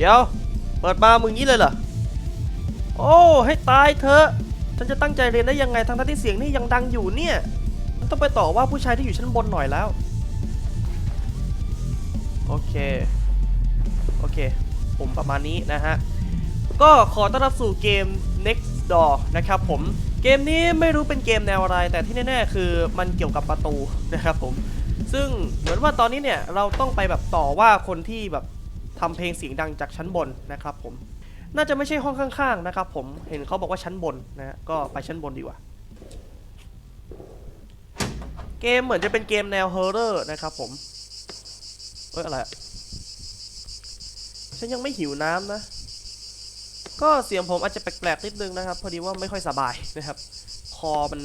เดี๋ยว เปิดมามึงงี้เลยเหรอ โอ้ ให้ตายเถอะฉันจะตั้งใจเรียนได้ยังไงทั้งที่เสียงนี่ยังดังอยู่เนี่ยต้องไปต่อว่าผู้ชายที่อยู่ชั้นบนหน่อยแล้ว โอเค โอเค ผมประมาณนี้นะฮะ ก็ขอต้อนรับสู่เกม Next Door นะครับผม เกมนี้ไม่รู้เป็นเกมแนวอะไร แต่ที่แน่ๆ คือมันเกี่ยวกับประตูนะครับผม ซึ่งเหมือนว่าตอนนี้เนี่ยเราต้องไปแบบต่อว่าคนที่แบบ ทำเพลงเสียงดังจากชั้นบนนะครับผม น่าจะไม่ใช่ห้องข้างๆนะครับผม เห็นเขาบอกว่าชั้นบนนะฮะ ก็ไปชั้นบนดีกว่า เกมเหมือนจะเป็นเกมแนวฮอร์เรอร์นะครับผม เอ้ยอะไร ฉันยังไม่หิวน้ำนะ ก็เสียงผมอาจจะแปลกๆนิดนึงนะครับ พอดีว่าไม่ค่อยสบายนะครับ คอมัน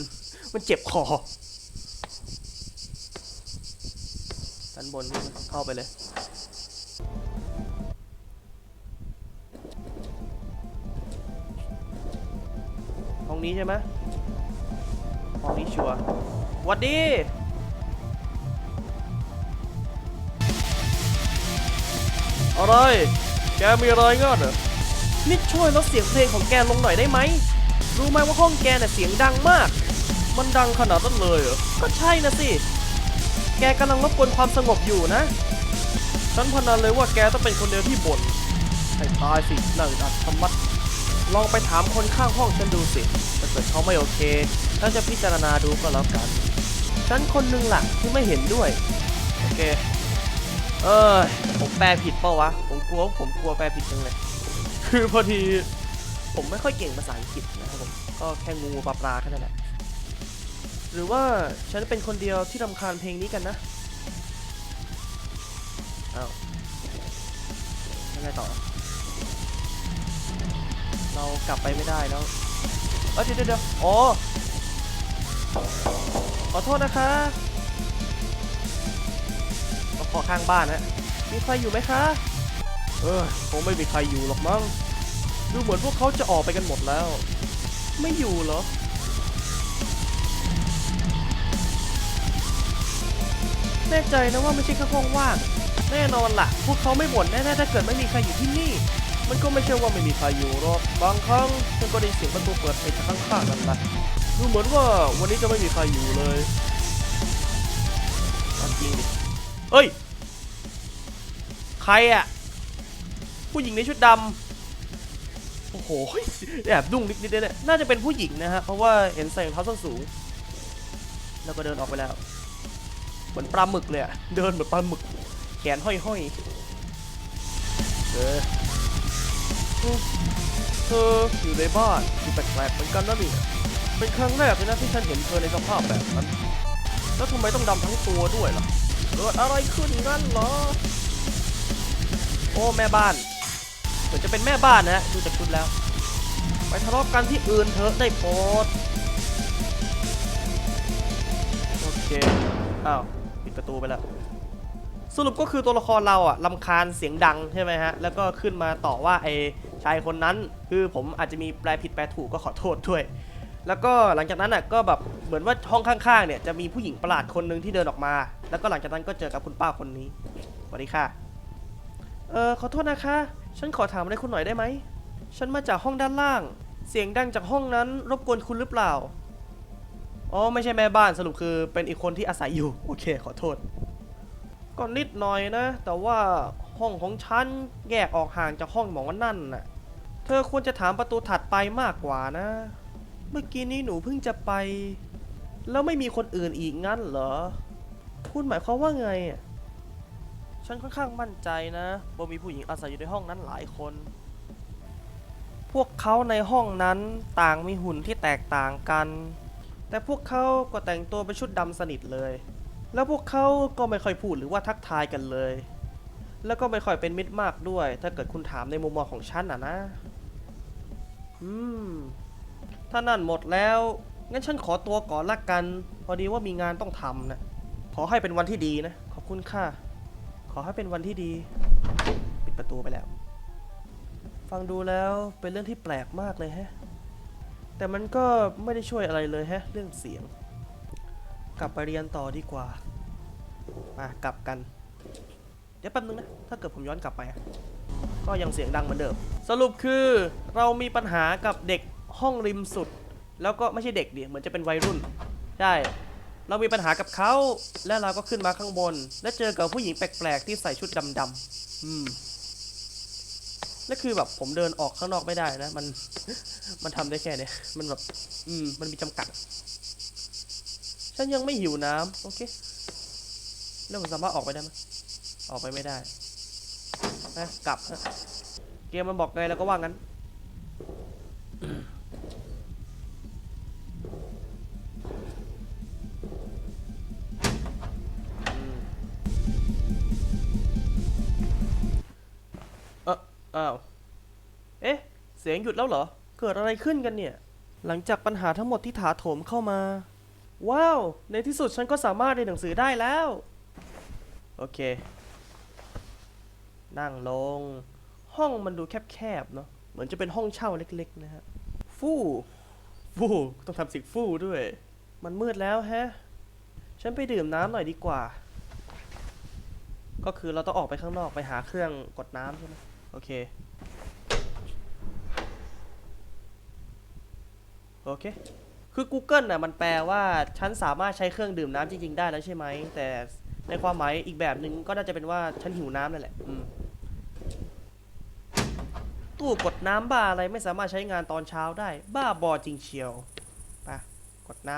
มันเจ็บคอด้นบนเข้าไปเลย องนี้ใช่ไหมห้องนี้ชัวร์หวัดดี อะไร แกมีอะไรงั้นเหรอนี่ช่วยลดเสียงเพลงของแกลงหน่อยได้ไหม รู้ไหมว่าห้องแกน่ะเสียงดังมาก มันดังขนาดนั้นเลยเหรอ ก็ใช่นะสิ แกกำลังรบกวนความสงบอยู่นะ ฉันพนันเลยว่าแกต้องเป็นคนเดียวที่บ่นให้ตายสินั่งดัดทำมัด ลองไปถามคนข้างห้องฉันดูสิ ถ้าเกิดเขาไม่โอเคฉันจะพิจารณาดูก็แล้วกัน ฉันคนหนึ่งหลักที่ไม่เห็นด้วย โอเค เออผมแปลผิดเปล่าวะ ผมกลัวผมกลัวแปลผิดจังเลย คือพอดีผมไม่ค่อยเก่งภาษาอังกฤษนะครับผมก็แค่งูปลาปลาแค่นั้นแหละ หรือว่าฉันเป็นคนเดียวที่รำคาญเพลงนี้กันนะอ้าวยังไงต่อ เรากลับไปไม่ได้แล้ว เอ้ยเดี๋ยวเดี๋ยวเดี๋ยวอ๋อขอโทษนะคะก็ขอข้างบ้านนะมีใครอยู่ไหมคะ เออคงไม่มีใครอยู่หรอกมั้ง ดูเหมือนพวกเขาจะออกไปกันหมดแล้ว ไม่อยู่เหรอแน่ใจนะว่าไม่ใช่แค่ห้องว่าง แน่นอนล่ะ พวกเขาไม่บ่นแน่ๆถ้าเกิดไม่มีใครอยู่ที่นี่ มันก็ไม่ใช่ว่าไม่มีใครอยู่หรอกบางครั้งฉันก็ได้เสียงประตูเปิดไปจากข้างๆนั่นแหละดูเหมือนว่าวันนี้จะไม่มีใครอยู่เลยจริงดิเอ้ย ใครอะผู้หญิงในชุดดำ โอ้โหแอบดุ้งนิดๆเนี่ยน่าจะเป็นผู้หญิงนะฮะ เพราะว่าเห็นใส่รองเท้าส้นสูง แล้วก็เดินออกไปแล้ว เหมือนปลาหมึกเลยอะเดินเหมือนปลาหมึก แขนห้อยๆ เออ เธออยู่ในบ้านดูแปลกๆเหมือนกันนะนี่เป็นครั้งแรกเลยนะที่ฉันเห็นเธอในสภาพแบบนั้น แล้วทำไมต้องดำทั้งตัวด้วยล่ะเกิดอะไรขึ้นงั้นเหรอ โอ้แม่บ้านเหมือนจะเป็นแม่บ้านนะดูจากชุดแล้ว ไปทะเลาะกันที่อื่นเถอะได้โปรดโอเค อ้าวปิดประตูไปแล้ว สรุปก็คือตัวละครเราอะลำคาญเสียงดังใช่ไหมฮะ แล้วก็ขึ้นมาต่อว่าไอ ชายคนนั้น คือผมอาจจะมีแปลผิดแปลถูกก็ขอโทษด้วย แล้วก็หลังจากนั้นอะก็แบบเหมือนว่าห้องข้างๆเนี่ยจะมีผู้หญิงประหลาดคนหนึ่งที่เดินออกมา แล้วก็หลังจากนั้นก็เจอกับคุณป้าคนนี้สวัสดีค่ะเออขอโทษนะคะ ฉันขอถามอะไรคุณหน่อยได้ไหมฉันมาจากห้องด้านล่าง เสียงดังจากห้องนั้น รบกวนคุณหรือเปล่าอ๋อไม่ใช่แม่บ้านสรุปคือเป็นอีกคนที่อาศัยอยู่โอเค ขอโทษก็นิดหน่อยนะ แต่ว่าห้องของฉันแยกออกห่างจากห้องหมอนั่นน่ะ เธอควรจะถามประตูถัดไปมากกว่านะ เมื่อกี้นี้หนูเพิ่งจะไป แล้วไม่มีคนอื่นอีกงั้นเหรอพูดหมายความว่าไงอะฉันค่อนข้างมั่นใจนะว่ามีผู้หญิงอาศัยอยู่ในห้องนั้นหลายคน พวกเขาในห้องนั้นต่างมีหุ่นที่แตกต่างกัน แต่พวกเขาก็แต่งตัวเป็นชุดดำสนิทเลย แล้วพวกเขาก็ไม่ค่อยพูดหรือว่าทักทายกันเลย แล้วก็ไม่ค่อยเป็นมิตรมากด้วย ถ้าเกิดคุณถามในมุมมองของฉันอะนะ อืม ถ้านั่นหมดแล้ว งั้นฉันขอตัวก่อนละกัน พอดีว่ามีงานต้องทำนะ ขอให้เป็นวันที่ดีนะ ขอบคุณค่ะ ขอให้เป็นวันที่ดี ปิดประตูไปแล้ว ฟังดูแล้วเป็นเรื่องที่แปลกมากเลยแฮะ แต่มันก็ไม่ได้ช่วยอะไรเลยแฮะ เรื่องเสียง กลับไปเรียนต่อดีกว่า มากลับกัน เดี๋ยวแป๊บนึงนะ ถ้าเกิดผมย้อนกลับไปอะก็ยังเสียงดังเหมือนเดิม สรุปคือเรามีปัญหากับเด็กห้องริมสุด แล้วก็ไม่ใช่เด็กดิเหมือนจะเป็นวัยรุ่น ใช่ เรามีปัญหากับเขาและเราก็ขึ้นมาข้างบน และเจอกับผู้หญิงแปลกๆ ที่ใส่ชุดดำๆอืมและคือแบบผมเดินออกข้างนอกไม่ได้นะ มันมันทำได้แค่เนี้ยมันแบบอืมมันมีจำกัด ฉันยังไม่หิวน้ำโอเคแล้วผมสามารถออกไปได้ไหมออกไปไม่ได้นะกลับ กมมันบอกไงแล้วก็ว่างั้น เอออ้าว เอ๊ะ เสียงหยุดแล้วเหรอ เกิดอะไรขึ้นกันเนี่ย หลังจากปัญหาทั้งหมดที่ถาโถมเข้ามา ว้าว ในที่สุดฉันก็สามารถเรียนหนังสือได้แล้ว โอเค นั่งลง ห้องมันดูแคบๆเนอะเหมือนจะเป็นห้องเช่าเล็ก ๆ นะฮะฟู่ฟู่ต้องทำสิ่งฟู่ด้วย มันมืดแล้วแฮะ ฉันไปดื่มน้ำหน่อยดีกว่า ก็คือเราต้องออกไปข้างนอกไปหาเครื่องกดน้ำใช่ไหมโอเค โอเค คือ Google น่ะมันแปลว่า ฉันสามารถใช้เครื่องดื่มน้ำจริง ๆ ได้แล้วใช่ไหม แต่ในความหมายอีกแบบหนึ่งก็น่าจะเป็นว่าฉันหิวน้ำนั่นแหละ อืม ตู้กดน้ำบ้าอะไรไม่สามารถใช้งานตอนเช้าได้ บ้าบอจริงเชียวไปกดน้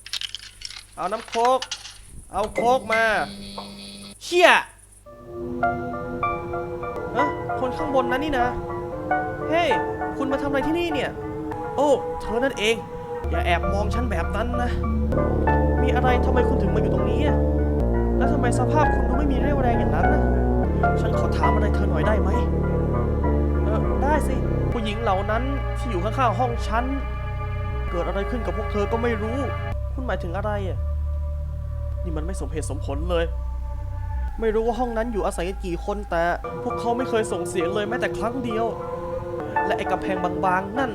ำเอาน้ำโคก เอาโคกมา เชี่ยฮะคนข้างบนนั้นนี่นะ เฮ้ย คุณมาทำอะไรที่นี่เนี่ย โอ้ เธอนั่นเอง อย่าแอบมองฉันแบบนั้นนะ มีอะไรทำไมคุณถึงมาอยู่ตรงนี้อะแล้วทำไมสภาพคุณดูไม่มีเรี่ยวแรงอย่างนั้นนะ ฉันขอถามอะไรเธอหน่อยได้ไหม สิ ผู้หญิงเหล่านั้นที่อยู่ข้างๆห้องฉัน เกิดอะไรขึ้นกับพวกเธอก็ไม่รู้ คุณหมายถึงอะไรอะ นี่มันไม่สมเหตุสมผลเลย ไม่รู้ว่าห้องนั้นอยู่อาศัยกันกี่คนแต่ พวกเขาไม่เคยส่งเสียงเลยแม้แต่ครั้งเดียว และไอ้กำแพงบางๆนั่น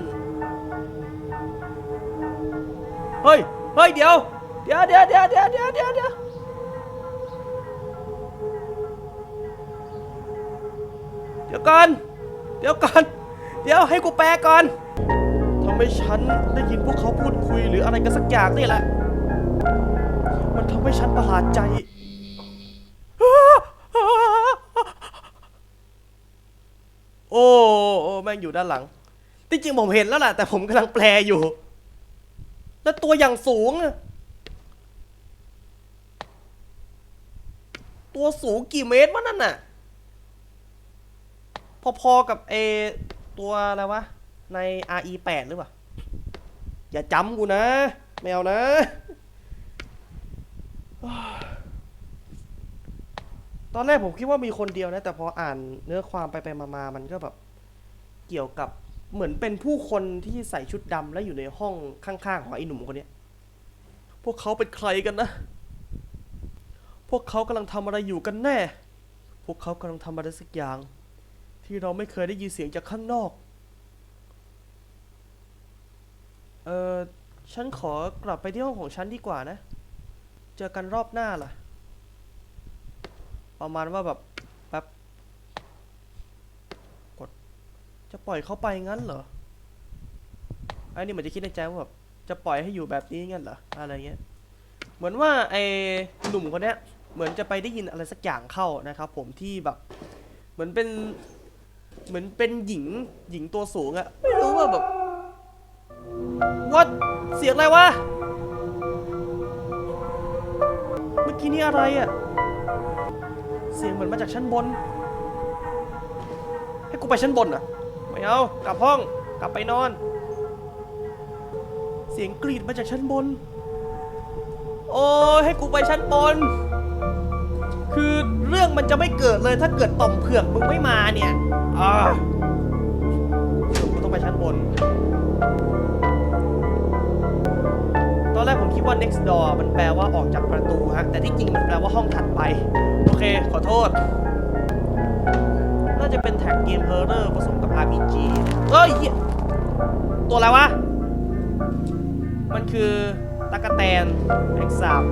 เฮ้ย เฮ้ยเดี๋ยว เดี๋ยวเดี๋ยวเดี๋ยวเดี๋ยวเดี๋ยวเดี๋ยวเดี๋ยวก่อน เดี๋ยวก่อน เดี๋ยวให้กูแปลก่อนทำให้ฉันได้ยินพวกเขาพูดคุยหรืออะไรกันสักอย่างนี่แหละ มันทำให้ฉันประหลาดใจ โอ้แม่งอยู่ด้านหลัง ที่จริงผมเห็นแล้วแหละแต่ผมกำลังแปลอยู่ แล้วตัวอย่างสูง ตัวสูงกี่เมตรวะนั่นน่ะ พอๆกับเอตัวอะไรวะ ใน RE 8 หรือเปล่า อย่าจำกูนะ ไม่เอานะตอนแรกผมคิดว่ามีคนเดียวนะ แต่พออ่านเนื้อความไปไปมามามันก็แบบ เกี่ยวกับเหมือนเป็นผู้คนที่ใส่ชุดดำและอยู่ในห้องข้างๆของไอ้หนุ่มคนนี้พวกเขาเป็นใครกันนะ พวกเขากำลังทำอะไรอยู่กันแน่ พวกเขากำลังทำอะไรสักอย่าง ที่เราไม่เคยได้ยินเสียงจากข้างนอก เออฉันขอกลับไปที่ห้องของฉันดีกว่านะ เจอกันรอบหน้าล่ะ ประมาณว่าแบบแป๊บกด จะปล่อยเขาไปงั้นเหรอ ไอ้นี่เหมือนจะคิดในใจว่าแบบจะปล่อยให้อยู่แบบนี้งั้นเหรอ อะไรเงี้ย เหมือนว่าไอ้หนุ่มคนเนี้ย เหมือนจะไปได้ยินอะไรสักอย่างเข้านะครับผมที่แบบ เหมือนเป็น เหมือนเป็นหญิงหญิงตัวสูงอะไม่รู้ว่าแบบว่าเสียงอะไรวะ เมื่อกี้นี่อะไรอะเสียงเหมือนมาจากชั้นบน ให้กูไปชั้นบนอะไม่เอากลับห้องกลับไปนอน เสียงกรีดมาจากชั้นบน โอ้ยให้กูไปชั้นบน คือเรื่องมันจะไม่เกิดเลยถ้าเกิดต่อมเผือกมึงไม่มาเนี่ย อ่ากูต้องไปชั้นบน ตอนแรกผมคิดว่า next door มันแปลว่าออกจากประตูฮะ แต่ที่จริงมันแปลว่าห้องถัดไป โอเค ขอโทษ น่าจะเป็นแท็กเกมเฮอร์เรอร์ผสมกับ RPG เฮ้ย ตัวอะไรวะ มันคือตะกะแตนแมงสาบ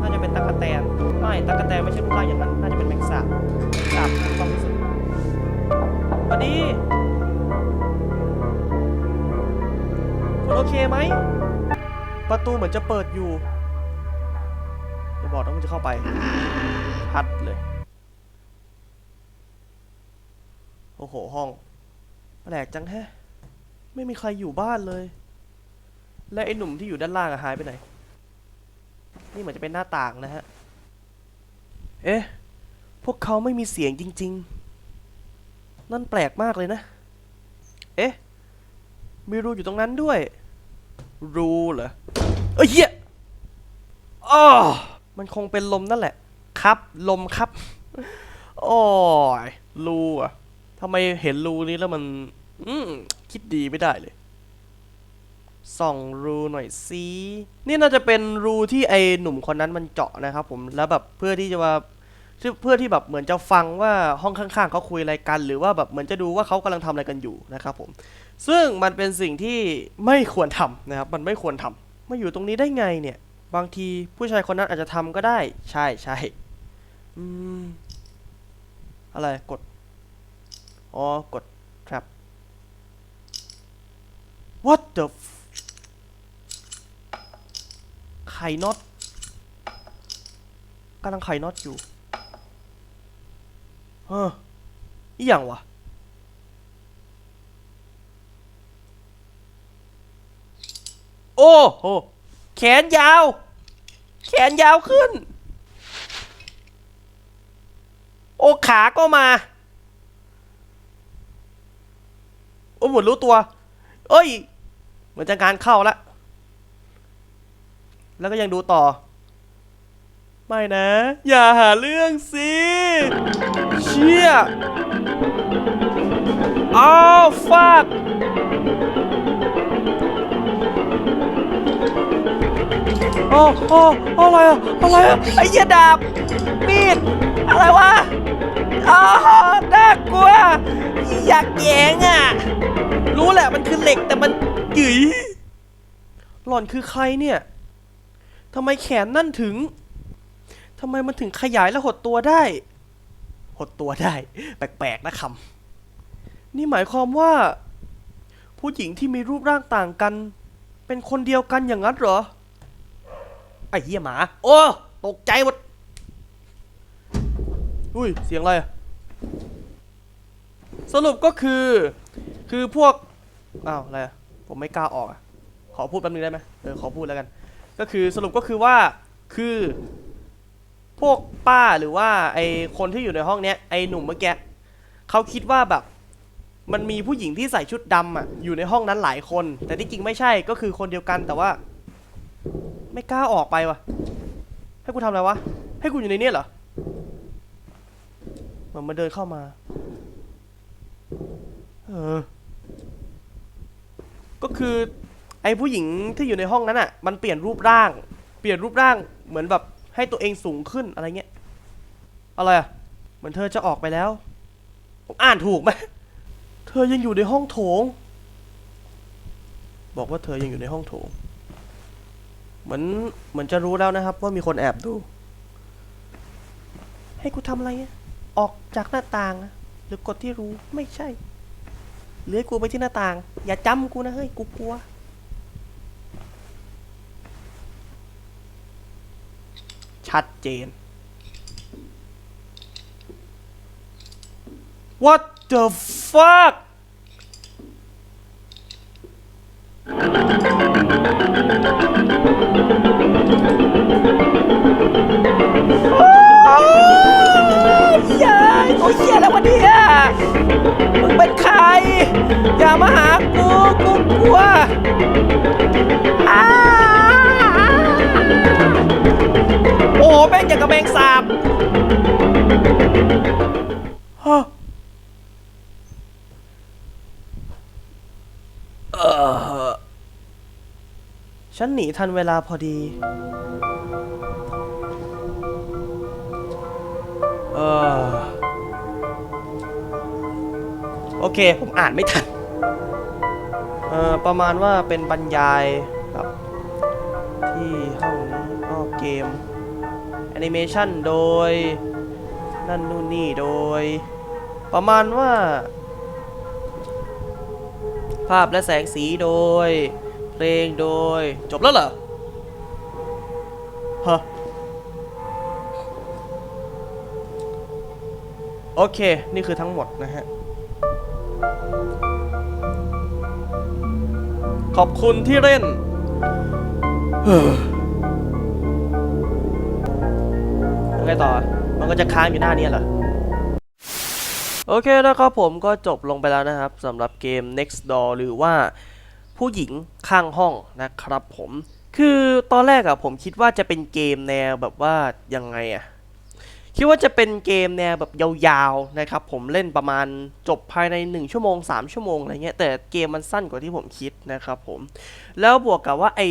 น่าจะเป็นตะกะแตน ไม่ตะกะแตนไม่ใช่รูปร่างอย่างนั้น น่าจะเป็นแมงสาบสาบต้อง ที่สุดวัสดี คุณโอเคไหม ประตูเหมือนจะเปิดอยู่จะบอกว่ามันจะเข้าไป พัดเลย โอ้โห ห้อง แปลกจังแฮะ ไม่มีใครอยู่บ้านเลย และไอ้หนุ่มที่อยู่ด้านล่างอะหายไปไหน นี่เหมือนจะเป็นหน้าต่างนะฮะ เอ๊ะ พวกเขาไม่มีเสียงจริง ๆ นั่นแปลกมากเลยนะ เอ๊ะ มีรูอยู่ตรงนั้นด้วย รูเหรอ เอ้ยเหี้ยอ้อมันคงเป็นลมนั่นแหละ ครับ ลมครับโอ้ยรูอะทำไมเห็นรูนี้แล้วมัน อืมคิดดีไม่ได้เลย ส่องรูหน่อยสิ นี่น่าจะเป็นรูที่ไอ้หนุ่มคนนั้นมันเจาะนะครับผม แล้วแบบเพื่อที่จะมา เพื่อที่แบบเหมือนจะฟังว่าห้องข้างๆเขาคุยอะไรกัน หรือว่าแบบเหมือนจะดูว่าเขากำลังทำอะไรกันอยู่นะครับผม ซึ่งมันเป็นสิ่งที่ไม่ควรทำนะครับ มันไม่ควรทำมาอยู่ตรงนี้ได้ไงเนี่ย บางทีผู้ชายคนนั้นอาจจะทำก็ได้ ใช่ใช่อืม อะไรกด อ๋อ กด trap what the f ไข่น็อตกำลังไข่น็อตอยู่ เฮ้ออีหยังวะโอ้โหแขนยาว แขนยาวขึ้น โอ้ขาก็มา โอ้หมดรู้ตัว เอ้ย เหมือนจะงานเข้าละ แล้วก็ยังดูต่อ ไม่นะ อย่าหาเรื่องสิ เชี่ยอ้าวฟักโอ้โอ้อะไรอะอะไรอะไอ้เหี้ยดาบ มีด อะไรวะอ้าวน่ากลัว อยากแยงอะ รู้แหละมันคือเหล็กแต่มันหยืยหล่อนคือใครเนี่ยทำไมแขนนั่นถึงำไมมันถึงขยายและหดตัวได้ หดตัวได้ แปลกๆนะคำนี่หมายความว่า ผู้หญิงที่มีรูปร่างต่างกัน เป็นคนเดียวกันอย่างนั้นเหรอ ไอ้เหี้ยหมา โอ้ตกใจหมดอุ้ย เสียงอะไร สรุปก็คือ คือพวก อ้าว อะไร ผมไม่กล้าออก ขอพูดแป๊บนึงได้ไหมเออ ขอพูดแล้วกัน ก็คือสรุปก็คือว่า คือ พวกป้าหรือว่าไอคนที่อยู่ในห้องเนี้ยไอหนุ่มเมื่อกี้เขาคิดว่าแบบ มันมีผู้หญิงที่ใส่ชุดดำอะอยู่ในห้องนั้นหลายคน แต่ที่จริงไม่ใช่ก็คือคนเดียวกันแต่ว่า ไม่กล้าออกไปวะให้กูทำอะไรวะให้กูอยู่ในเนี้ยเหรอเหมือนมันเดินเข้ามา เออ ก็คือ ไอ้ผู้หญิงที่อยู่ในห้องนั้นอะ มันเปลี่ยนรูปร่าง เปลี่ยนรูปร่างเหมือนแบบ ให้ตัวเองสูงขึ้นอะไรเงี้ยอะไรอะเหมือนเธอจะออกไปแล้วผมอ่านถูกไหมเธอยังอยู่ในห้องโถง บอกว่าเธอยังอยู่ในห้องโถง เหมือนเหมือนจะรู้แล้วนะครับ ว่ามีคนแอบดู ให้กูทำอะไรอะออกจากหน้าต่างหรือกดที่รู้ไม่ใช่เหลือให้กูไปที่หน้าต่าง อย่าจำกูนะเฮ้ยกูกลัว ชัดเจน What the fuck โอ้ยเหี้ยโอ้ยเหี้ยแล้ววะเนี่ยมึงเป็นใคร อย่ามาหากู กูกลัว แม่งอย่างกับแมงสาบฮะเอ่อฉันหนีทันเวลาพอดี เออ โอเค ผมอ่านไม่ทัน เออ ประมาณว่าเป็นบรรยายแบบที่ห้องนี้อ้อเกม แอนิเมชันโดย นั่นนู่นนี่โดย ประมาณว่า ภาพและแสงสีโดย เพลงโดย จบแล้วเหรอฮะโอเค นี่คือทั้งหมดนะฮะ ขอบคุณที่เล่น ไงต่อ มันก็จะค้างอยู่หน้านี้เหรอ โอเคนะครับผมก็จบลงไปแล้วนะครับสำหรับเกม next door หรือว่าผู้หญิงข้างห้องนะครับผม คือตอนแรกอะผมคิดว่าจะเป็นเกมแนวแบบว่ายังไงอะคิดว่าจะเป็นเกมแนวแบบยาวๆนะครับผมเล่นประมาณจบภายใน 1 ชั่วโมง 3 ชั่วโมงอะไรเงี้ยแต่เกมมันสั้นกว่าที่ผมคิดนะครับผม แล้วบวกกับว่าไอ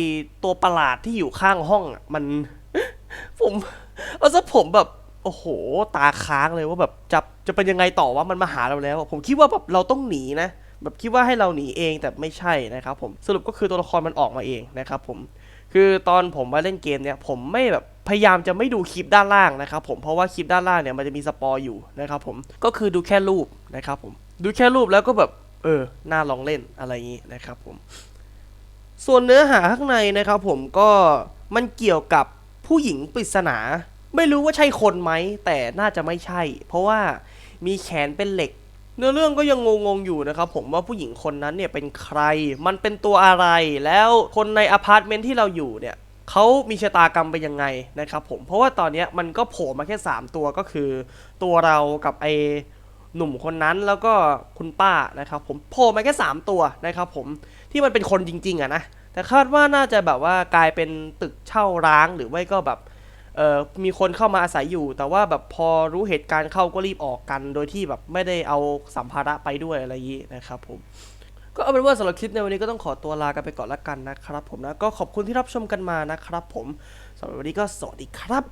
ตัวประหลาดที่อยู่ข้างห้องอะมันผม เอาซะผมแบบโอ้โห ตาค้างเลยว่าแบบจะจะเป็นยังไงต่อว่ามันมาหาเราแล้ว ผมคิดว่าแบบเราต้องหนีนะ แบบคิดว่าให้เราหนีเองแต่ไม่ใช่นะครับผมสรุปก็คือตัวละครมันออกมาเองนะครับผมคือตอนผมมาเล่นเกมเนี่ยผมไม่แบบพยายามจะไม่ดูคลิปด้านล่างนะครับผมเพราะว่าคลิปด้านล่างเนี่ยมันจะมีสปอยอยู่นะครับผมก็คือดูแค่รูปนะครับผมดูแค่รูปแล้วก็แบบเออน่าลองเล่นอะไรอย่างนี้นะครับผมส่วนเนื้อหาข้างในนะครับผมก็มันเกี่ยวกับ ผู้หญิงปริศนา ไม่รู้ว่าใช่คนไหม แต่น่าจะไม่ใช่ เพราะว่ามีแขนเป็นเหล็ก เนื้อเรื่องก็ยังงงๆอยู่นะครับผมว่าผู้หญิงคนนั้นเนี่ยเป็นใคร มันเป็นตัวอะไร แล้วคนในอพาร์ตเมนต์ที่เราอยู่เนี่ยเขามีชะตากรรมเป็นยังไงนะครับผม เพราะว่าตอนนี้มันก็โผล่มาแค่ 3 ตัวก็คือ ตัวเรากับไอหนุ่มคนนั้นแล้วก็คุณป้านะครับผมโผล่มาแค่ 3 ตัวนะครับผมที่มันเป็นคนจริงๆอะนะ แต่คาดว่าน่าจะแบบว่ากลายเป็นตึกเช่าร้างหรือไม่ก็แบบเออมีคนเข้ามาอาศัยอยู่ แต่ว่าแบบพอรู้เหตุการณ์เข้าก็รีบออกกัน โดยที่แบบไม่ได้เอาสัมภาระไปด้วยอะไรอย่างนี้นะครับผมก็เอาเป็นว่าสำหรับคลิปในวันนี้ก็ต้องขอตัวลากันไปก่อนละกันนะครับผมนะก็ขอบคุณที่รับชมกันมานะครับผมสำหรับวันนี้ก็สวัสดีครับ